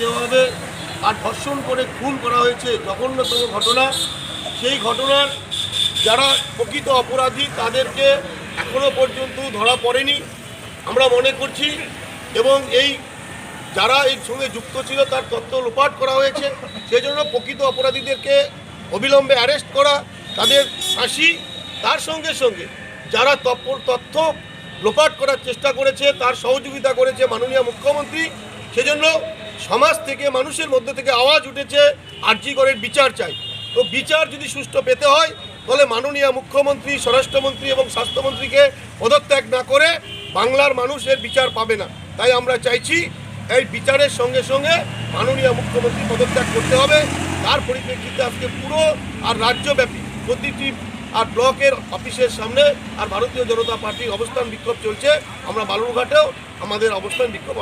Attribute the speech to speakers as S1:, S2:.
S1: যেভাবে আর ধর্ষণ করে খুন করা হয়েছে, জঘন্যতম ঘটনা। সেই ঘটনার যারা প্রকৃত অপরাধী, তাদেরকে এখনও পর্যন্ত ধরা পড়েনি। আমরা মনে করছি এবং এই যারা এর সঙ্গে যুক্ত ছিল, তার তথ্য লোপাট করা হয়েছে। সেজন্য প্রকৃত অপরাধীদেরকে অবিলম্বে অ্যারেস্ট করা, তাদের ফাঁসি, তার সঙ্গে সঙ্গে যারা তথ্য লোপাট করার চেষ্টা করেছে, তার সহযোগিতা করেছে মাননীয় মুখ্যমন্ত্রী। সেজন্য সমাজ থেকে, মানুষের মধ্যে থেকে আওয়াজ উঠেছে আর্যিকরের বিচার চাই। তো বিচার যদি সুষ্ঠু পেতে হয়, তাহলে মাননীয় মুখ্যমন্ত্রী, স্বরাষ্ট্রমন্ত্রী এবং স্বাস্থ্যমন্ত্রীকে পদত্যাগ না করে বাংলার মানুষের বিচার পাবে না। তাই আমরা চাইছি, এই বিচারের সঙ্গে সঙ্গে মাননীয় মুখ্যমন্ত্রী পদত্যাগ করতে হবে। তার পরিপ্রেক্ষিতে আজকে পুরো আর রাজ্যব্যাপী প্রতিটি আর ব্লকের অফিসের সামনে আর ভারতীয় জনতা পার্টির অবস্থান বিক্ষোভ চলছে। আমরা বালুরঘাটেও আমাদের অবস্থান বিক্ষোভ